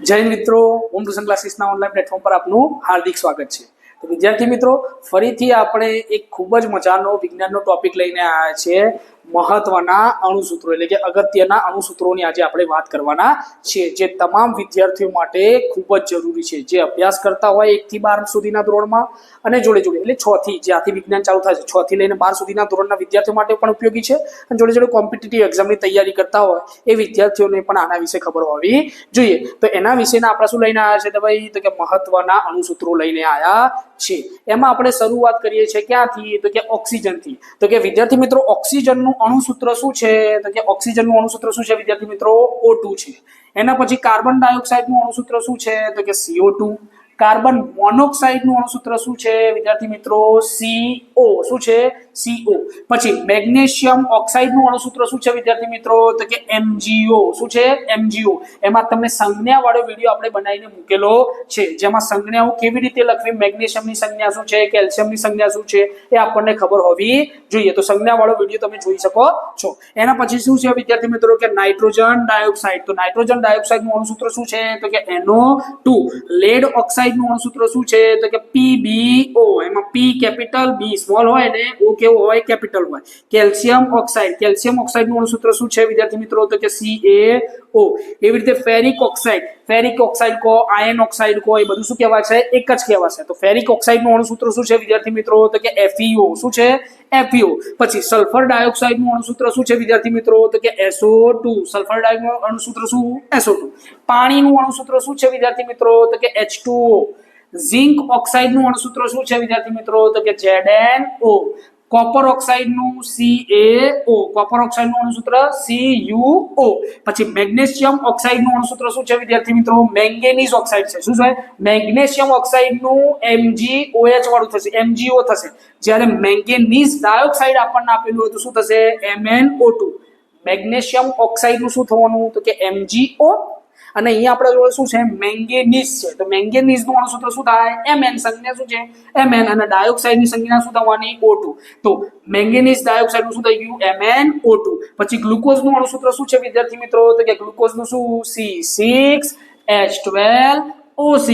જય મિત્રો ઓમ ટ્યુશન ક્લાસીસના ઓનલાઈન પ્લેટફોર્મ પર આપનું હાર્દિક સ્વાગત છે. તો વિદ્યાર્થી મિત્રો, ફરીથી આપણે એક ખૂબ જ મજાનો વિજ્ઞાનનો ટોપિક લઈને આવ્યા છીએ. મહત્વના અણુસૂત્રો એટલે કે અગત્યના અણુસૂત્રોની આજે આપણે વાત કરવાના છે, જે તમામ વિદ્યાર્થીઓ માટે ખૂબ જ જરૂરી છે. જે અભ્યાસ કરતા હોય એકથી બાર સુધીના ધોરણમાં અને જોડે જોડે એટલે છથી જ્યાંથી વિજ્ઞાન ચાલુ થાય છે છથી લઈને બાર સુધીના ધોરણના વિદ્યાર્થીઓ માટે પણ ઉપયોગી છે અને જોડે જોડે કોમ્પિટિટિવ એક્ઝામની તૈયારી કરતા હોય એ વિદ્યાર્થીઓને પણ આના વિશે ખબર હોવી જોઈએ. તો એના વિશેના આપણે શું લઈને આવ્યા છે તો ભાઈ? તો કે મહત્વના અણુસૂત્રો લઈને આવ્યા છે. એમાં આપણે શરૂઆત કરીએ છીએ ક્યાંથી? તો કે ઓક્સિજનથી. તો કે વિદ્યાર્થી મિત્રો, ઓક્સિજનનું અણુસૂત્ર શું છે? તો કે ઓક્સિજનનું અણુસૂત્ર શું છે, વિદ્યાર્થી મિત્રો? ઓ ટુ છે. એના પછી કાર્બન ડાયોક્સાઇડનું અણુસૂત્ર શું છે? તો કે સીઓ ટુ કાર્બન મોનોક્સાઇડનું અણુસૂત્ર શું છે, વિદ્યાર્થી મિત્રો? સીઓ શું છે? સીઓ. પછી મેગ્નેશિયમ ઓક્સાઇડનું અણુસૂત્ર શું છે, વિદ્યાર્થી મિત્રો? તો કે એમજીઓ. શું છે? એમજીઓ. એમાં તમને સંજ્ઞા વાળો વીડિયો આપણે બનાવીને મૂકેલો છે. જેમાં સંજ્ઞાઓ કેવી રીતે લખવી, મેગ્નેશિયમની સંજ્ઞા શું છે, કેલ્શિયમની સંજ્ઞા શું છે, એ આપણને ખબર હોવી જોઈએ. તો સંજ્ઞા વાળો વીડિયો તમે જોઈ શકો છો. એના પછી શું છે, વિદ્યાર્થી મિત્રો, કે નાઇટ્રોજન ડાયોક્સાઇડ. તો નાઇટ્રોજન ડાયોક્સાઇડનું અણુસૂત્ર શું છે? તો કે એનો ટુ. લેડ ઓક્સાઇડનું અણુસૂત્ર શું છે? તો કે પીબીઓ એમાં પી કેપિટલ બી. સ્મોલ હોય ને ઓ કેવો હોય કેપિટલ હોય. Calcium oxide. કેલ્શિયમ ઓક્સાઇડનું અણુસૂત્ર શું છે? વિદ્યાર્થી મિત્રો, તો કે ઓ એવી રીતે ફેરિક ઓક્સાઇડ. ફેરિક ઓક્સાઇડ કો, આયન ઓક્સાઇડ કો, એ બધું શું કહેવાય છે એક જ કહેવાય છે તો ફેરિક ઓક્સાઇડનું અણુસૂત્ર શું છે? વિદ્યાર્થી મિત્રો, તો કે FeO શું છે? FeO પછી સલ્ફર ડાયોક્સાઇડનું અણુસૂત્ર શું છે? વિદ્યાર્થી મિત્રો, તો કે SO2 સલ્ફર ડાયોક્સાઇડનું અણુસૂત્ર શું? SO2 પાણીનું અણુસૂત્ર શું છે? વિદ્યાર્થી મિત્રો, તો કે H2O ઝિંક ઓક્સાઇડનું અણુસૂત્ર શું છે? વિદ્યાર્થી મિત્રો, તો કે ZnO કોપર ઓક્સાઇડનું CaO કોપર ઓક્સાઇડનું અણુસૂત્ર CuO પછી મેગ્નેશિયમ ઓક્સાઇડનું અણુસૂત્ર શું છે, વિદ્યાર્થી મિત્રો? મેંગેનીઝ ઓક્સાઇડ છે. શું છે? મેગ્નેશિયમ ઓક્સાઇડનું MgOH વાળું થશે. MgO થશે. જ્યારે મેંગેનીઝ ડાયોક્સાઇડ આપણને આપેલું હોય તો શું થશે? MnO2 મેગ્નેશિયમ ઓક્સાઇડનું શું થવાનું? તો કે MgO અને અહીંયા આપણે જોડે શું છે? મેંગેનીઝ છે. તો મેંગેનીઝનું અણુસૂત્ર શું થાય? Mn સંજ્ઞા શું છે? Mn અને ડાયોક્સાઇડની સંજ્ઞા શું થવાની? O2 તો મેંગેનીઝ ડાયોક્સાઇડનું શું થઈ ગયું? MnO2 પછી ગ્લુકોઝનું અણુસૂત્ર શું છે, વિદ્યાર્થી મિત્રો? તો કે ગ્લુકોઝનું શું? C6H12O6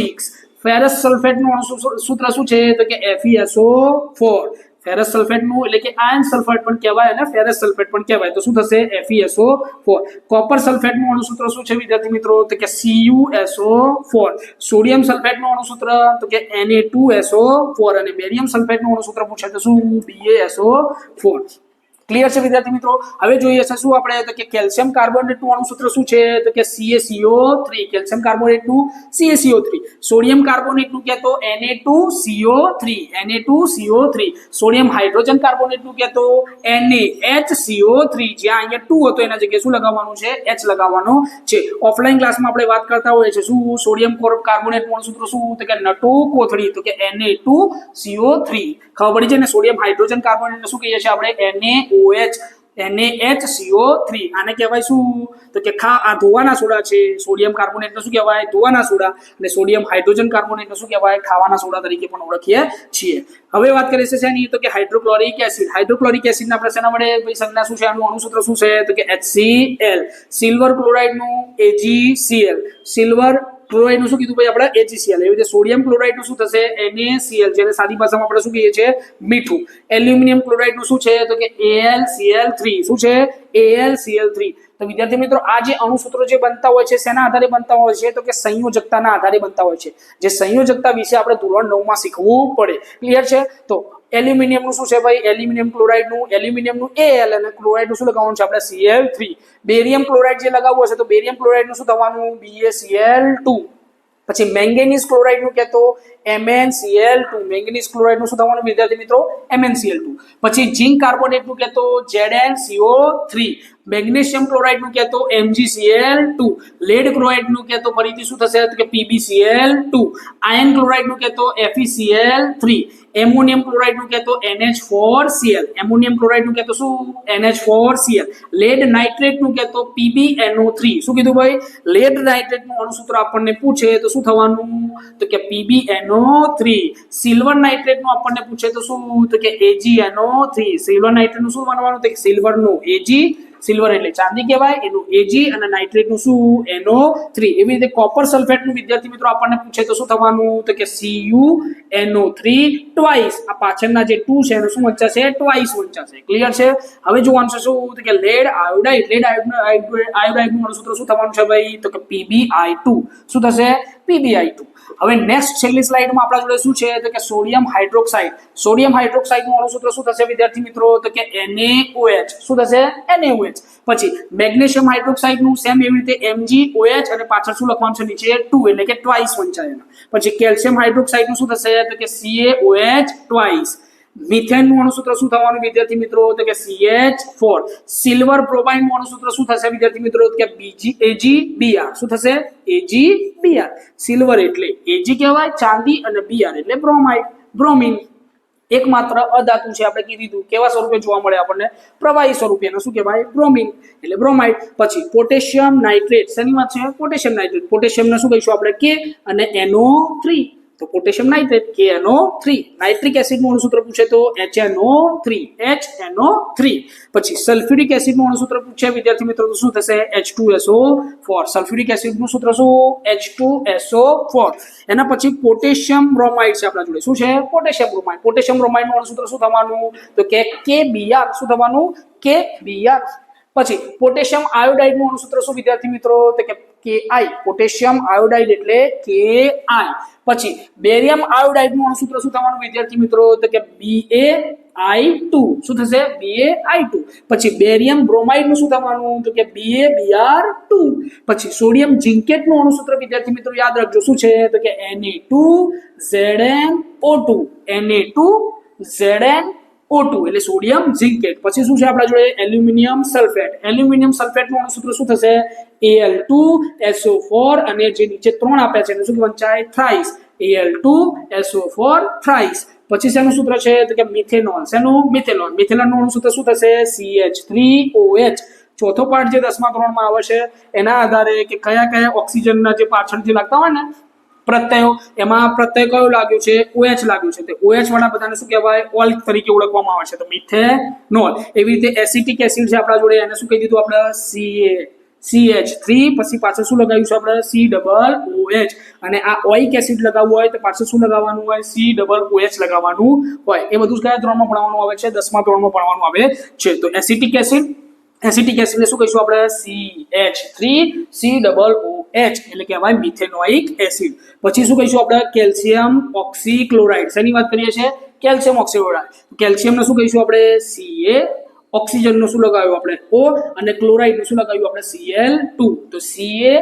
ફેરસ સલ્ફેટનું અણુસૂત્ર શું છે? તો કે FeSO4 ફેરસ સલ્ફેટનું એટલે કે આયન સલ્ફેટ પણ કહેવાય અને ફેરસ સલ્ફેટ પણ કહેવાય. તો શું થશે? FeSO4 કોપર સલ્ફેટનું અણુસૂત્ર શું છે વિદ્યાર્થી મિત્રો? તો કે CuSO4 સોડિયમ સલ્ફેટનું અણુસૂત્ર, તો કે Na2SO4 અને બેરિયમ સલ્ફેટનું અણુસૂત્ર પૂછે તો શું? BaSO4 ક્લિયર છે, વિદ્યાર્થી મિત્રો? હવે જોઈએ છે, શું આપણે તો કે કેલ્શિયમ કાર્બોનેટનું અણુસૂત્ર શું છે? તો કે CaCO3 કેલ્શિયમ કાર્બોનેટનું CaCO3 સોડિયમ કાર્બોનેટનું કે તો Na2CO3 Na2CO3 સોડિયમ હાઇડ્રોજન કાર્બોનેટનું કે તો NaHCO3 જ્યાં અહીંયા 2 હતો, એના જગ્યાએ શું લગાવવાનું છે? H લગાવવાનો છે. ઓફલાઈન ક્લાસમાં આપણે વાત કરતા હોઈએ છીએ, શું સોડિયમ કાર્બોનેટનું અણુસૂત્ર શું? તો કે નટુ કોથળી, તો કે Na2CO3 ખબર પડી છે ને? સોડિયમ હાઇડ્રોજન કાર્બોનેટને શું કહીએ છીએ આપણે? NaOH NaHCO3 આને કહેવાય શું? તો કે ખા, આ ધોવાના સોડા છે. સોડિયમ કાર્બોનેટને શું કહેવાય? ધોવાના સોડા. અને સોડિયમ હાઇડ્રોજન કાર્બોનેટને શું કહેવાય? ખાવાના સોડા તરીકે પણ ઓળખીએ છીએ. હવે વાત કરીએ છીએ એની તો કે હાઇડ્રોક્લોરિક એસિડ. હાઇડ્રોક્લોરિક એસિડના આપણે શેના વડે? ભાઈ, સંજ્ઞા શું છે? આનું અણુસૂત્ર શું છે? તો કે HCl સિલ્વર ક્લોરાઇડનું AgCl સિલ્વર ક્લોરાઇડનું શું કીધું ભાઈ આપણે? AgCl એવી રીતે સોડિયમ ક્લોરાઇડનું શું થશે? NaCl જેને સાદી ભાષામાં આપણે શું કહીએ છીએ? મીઠું. એલ્યુમિનિયમ ક્લોરાઇડનું શું છે? તો કે AlCl3 શું છે? AlCl3 તો વિદ્યાર્થી મિત્રો, આ જે અણુસૂત્રો જે બનતા હોય છે, શેના આધારે બનતા હોય છે? તો કે સંયોજકતાના આધારે બનતા હોય છે. જે સંયોજકતા વિશે આપણે ધોરણ નવમાં શીખવું પડે. ક્લિયર છે? તો એલ્યુમિનિયમનું શું છે ભાઈ? એલ્યુમિનિયમ ક્લોરાઇડનું, એલ્યુમિનિયમનું એલ અને ક્લોરાઇડનું શું લગાવવાનું છે આપણે? સીએલ થ્રી બેરિયમ ક્લોરાઇડ જે લગાવવું હશે તો બેરિયમ ક્લોરાઇડનું શું થવાનું? બીએસીએલ ટુ પછી મેંગેનીઝ ક્લોરાઇડનું કહેતો MnCl2 મેંગેનીઝ ક્લોરાઇડનું શું થવાનું વિદ્યાર્થી મિત્રો? એમએનસીએલ ટુ પછી ઝિંક કાર્બોનેટનું કહેતો ZnCO3 મેગ્નેશિયમ ક્લોરાઇડનું કહેતો MgCl2 લેડ ક્લોરાઇડનું કહેતો ફરીથી શું થશે? કે PbCl2 આયન ક્લોરાઇડનું કહેતો FeCl3 એમોનિયમ ક્લોરાઇડનું કહેતો NH4Cl એમોનિયમ ક્લોરાઇડનું કહેતો શું? NH4Cl લેડ નાઇટ્રેટનું કહેતો PbNO3 શું કીધું ભાઈ? લેડ નાઇટ્રેટનું અણુસૂત્ર આપણને પૂછે તો શું થવાનું? તો કે PbNO3 સિલ્વર નાઇટ્રેટનું આપણને પૂછે તો શું? તો કે AgNO3 સિલ્વર નાઇટ્રેટનું શું માનવાનું? તો કે સિલ્વરનું Ag સિલ્વર એટલે ચાંદી કહેવાય, એનું એજી અને નાઇટ્રેટનું શું? એનો થ્રી એવી રીતે કોપર સલ્ફેટનું વિદ્યાર્થી મિત્રો આપણને પૂછે તો શું થવાનું? તો કે સીયુ એનો થ્રી ટ્વાઇસ આ પાછળના જે ટુ છે, એનું શું વંચાશે ટ્વાઇસ વંચાશે ક્લિયર છે. હવે જોવાનું છે શું? તો કે લેડ આયોડાઇડ લેડ આયોડાઇડનું અણુસૂત્ર શું થવાનું છે ભાઈ? તો કે પીબીઆઈ ટુ શું થશે? પીબીઆઈ ટુ હવે નેક્સ્ટ છેલ્લી સ્લાઇડમાં આપણા જોડે શું છે? તો કે સોડિયમ હાઇડ્રોક્સાઇડ સોડિયમ હાઇડ્રોક્સાઇડનું અણુસૂત્ર શું થશે, વિદ્યાર્થી મિત્રો? તો કે NaOH શું થશે? NaOH પછી મેગ્નેશિયમ હાઇડ્રોક્સાઇડનું સેમ એવી રીતે MgOH અને પાછળ શું લખવાનું છે? નીચે 2 એટલે કે ટ્વાઇસ વંચાયેલા. પછી કેલ્શિયમ હાઇડ્રોક્સાઇડનું શું થશે? તો કે CaOH ટ્વાઇસ મિથેનનું અણુસૂત્ર શું થવાનું વિદ્યાર્થી મિત્રો? તો કે CH4 સિલ્વર બ્રોમાઇનનું અણુસૂત્ર શું થશે વિદ્યાર્થી મિત્રો? કે કે એજી AgBr શું થશે? AgBr સિલ્વર એટલે Ag કહેવાય, ચાંદી અને Br એટલે બ્રોમાઇડ બ્રોમિન એકમાત્ર અધાતુ છે, આપણે કીધું કેવા સ્વરૂપે જોવા મળે આપણને? પ્રવાહી સ્વરૂપે એનો શું કહેવાય? બ્રોમિન એટલે બ્રોમાઇડ પછી પોટેશિયમ નાઇટ્રેટ શેની વાત છે? પોટેશિયમ નાઇટ્રેટ પોટેશિયમને શું કહીશું આપણે? કે અને એનો થ્રી તો પોટેશિયમ નાઇટ્રેટ કે એનો થ્રી નાઇટ્રિક એસિડનું અણુસૂત્ર પૂછે તો H N O three H N O three પછી સલ્ફ્યુરિક એસિડનું અણુસૂત્ર પૂછે, વિદ્યાર્થી મિત્રો, તો શું થશે? H two S O four sulphuric એસિડનું સૂત્ર શું? એચ ટુ એસઓ ફોર એના પછી પોટેશિયમ બ્રોમાઇડ છે આપણા જોડે. શું છે? પોટેશિયમ બ્રોમાઇડ પોટેશિયમ બ્રોમાઇડનું અણુસૂત્ર શું થવાનું? તો કે કે બીઆર શું થવાનું? કે બીઆર પછી પોટેશિયમ આયોડાઇડનું અણુસૂત્ર શું, વિદ્યાર્થી મિત્રો? તો કે કે આઈ પોટેશિયમ આયોડાઇડ એટલે કે આઈ પછી બેરિયમ આયોડાઇડનું અણુસૂત્ર શું થવાનું વિદ્યાર્થી મિત્રો? તો કે બી એ આઈ ટુ શું થશે? બી એ આઈ ટુ પછી બેરિયમ બ્રોમાઇડનું શું થવાનું? તો કે B A B R two પછી સોડિયમ જિંકેટનું અણુસૂત્ર વિદ્યાર્થી મિત્રો યાદ રાખજો. શું છે? તો કે N A two Z N O two N A two Z N O2 એટલે સોડિયમ ઝિંકેટ પછી શું છે આપણા જોડે? એલ્યુમિનિયમ સલ્ફેટ એલ્યુમિનિયમ સલ્ફેટનું અણુસૂત્ર શું થશે? Al2SO4 અને જે નીચે ત્રણ આપ્યા છે, એને શું વંચાય થ્રાઇસ Al2SO4 થ્રાઇસ પછી શેનું સૂત્ર છે? તો કે મિથેનોલ. શેનું? મિથેનોલ. મિથેનોલનું અણુસૂત્ર શું થશે? CH3OH ચોથો પાર્ટ જે દસમા ધોરણમાં આવે છે, એના આધારે કે કયા કયા ઓક્સિજનના જે પાછળથી લાગતા હોય ને પ્રત્યયો. એમાં પ્રત્યય કયો લાગ્યો છે? ઓએચ લાગ્યું છે. તે ઓએચ વાળા બધાને શું કહેવાય? ઓલ તરીકે ઓળખવામાં આવે છે. તો મિથેનોલ. એવી રીતે એસિટિક એસિડ છે આપણા જોડે, એને શું કહી દીધું આપણે? CA. CH3 પછી પાછળ શું લગાવ્યું છે આપણે? સી ડબલ ઓએચ અને આ ઓઇક એસિડ લગાવવું હોય તો પાછળ શું લગાવવાનું હોય? સી ડબલ ઓએચ લગાવવાનું હોય. એ બધું કયા ધોરણમાં ભણવાનું આવે છે? દસમા ધોરણમાં ભણવાનું આવે છે. તો એસિટિક એસિડ, એસિટિક એસિડને શું કહીશું આપણે? C H three. C double OH એટલે કહેવાય મિથેનોઇક એસિડ. પછી શું કહીશું આપણે? Calcium oxychloride. શેની વાત કરીએ છીએ? Calcium oxychloride. કેલ્શિયમને શું કહીશું આપણે? સીએ ઓક્સિજનનું શું લગાવ્યું આપણે? ઓ અને ક્લોરાઇડનું શું લગાવ્યું આપણે? સીએલ ટુ તો સીએ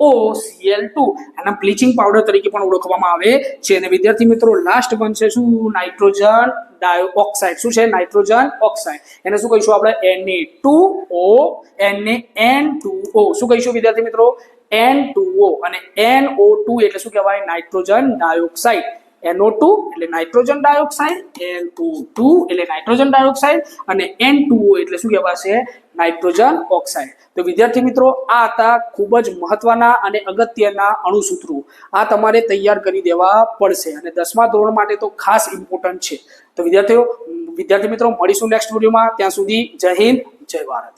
ઓ સીએલ ટુ આના બ્લીચિંગ પાવડર તરીકે પણ ઓળખવામાં આવે છે. અને વિદ્યાર્થી મિત્રો લાસ્ટ બનશે શું? Nitrogen dioxide. શું છે? Nitrogen oxide. એને શું કહીશું આપણે? Na two O Na N two O શું કહીશું વિદ્યાર્થી મિત્રો? એન ટુ અને NO2 એટલે શું કહેવાય? નાઇટ્રોજન ડાયોક્સાઇડ NO2 એટલે નાઇટ્રોજન ડાયોક્સાઇડ NO2 એટલે નાઇટ્રોજન ડાયોક્સાઇડ અને N2O એટલે શું કહેવાશે? નાઇટ્રોજન ઓક્સાઇડ તો વિદ્યાર્થી મિત્રો, આ હતા ખૂબ જ મહત્વના અને અગત્યના અણુસૂત્રો. આ તમારે તૈયાર કરી દેવા પડશે અને દસમા ધોરણ માટે તો ખાસ ઇમ્પોર્ટન્ટ છે. તો વિદ્યાર્થીઓ, વિદ્યાર્થી મિત્રો, મળીશું નેક્સ્ટ વિડીયોમાં ત્યાં સુધી જય હિન્દ, જય ભારત.